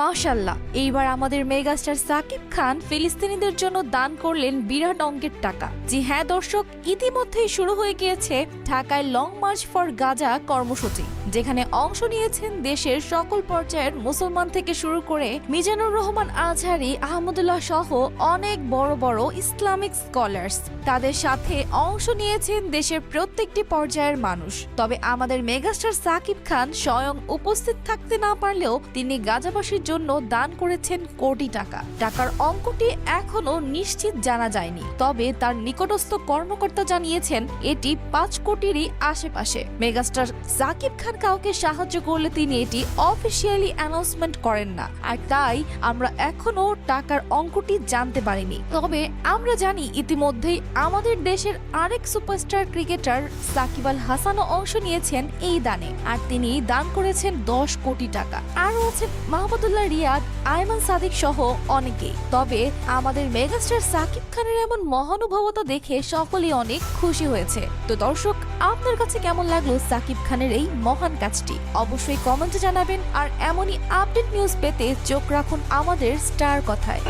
মাশাল্লাহ এইবার আমাদের মেগাস্টার সাকিব খান ফিলিস্তিনিদের জন্য দান করলেন বিরাট অঙ্কের টাকা। জি হ্যাঁ দর্শক, ইতিমধ্যেই শুরু হয়ে গিয়েছে ঢাকায় লং মার্চ ফর গাজা কর্মসূচি, যেখানে অংশ নিয়েছেন দেশের সকল পর্যায়ের মুসলমান থেকে শুরু করে মিজানুর রহমান আজহারি, আহমদুল্লাহ সহ অনেক বড় বড় ইসলামিক স্কলার্স। তাদের সাথে অংশ নিয়েছেন দেশের প্রত্যেকটি পর্যায়ের মানুষ। তবে আমাদের মেগাস্টার সাকিব খান স্বয়ং উপস্থিত থাকতে না পারলেও তিনি গাজাবাসীর জন্য দান করেছেন কোটি টাকা। টাকার অঙ্কটি এখনও নিশ্চিত জানা যায়নি। তবে তার নিকটস্থ কর্মকর্তা জানিয়েছেন, এটি পাঁচ কোটিরই আশেপাশে। মেগাস্টার সাকিব খান কাউকে সাহায্য করলে তিনি এটি অফিসিয়ালি অ্যানাউন্সমেন্ট করেন না। আর তাই আমরা এখনও টাকার অঙ্কটি জানতে পারিনি। তবে আমরা জানি ইতিমধ্যেই আমাদের দেশের আরেক সুপারস্টার ক্রিকেটার সাকিব আল হাসানও অংশ নিয়েছেন এই দানে। আর তিনি দান করেছেন দশ কোটি টাকা। আরও আছেন মাহমুদুল্লাহ রিয়াদ, আয়মান সাদিক সহ অনেকেই। তবে আমাদের মেগাস্টার সাকিব খানের এমন মহানুভবতা দেখে সকলেই অনেক খুশি হয়েছে। তো দর্শক, আপনার কাছে কেমন লাগল সাকিব খানের এই মহান কাজটি? অবশ্যই কমেন্টে জানাবেন আর এমনই আপডেট নিউজ পেতে চোখ রাখুন আমাদের স্টার কথায়।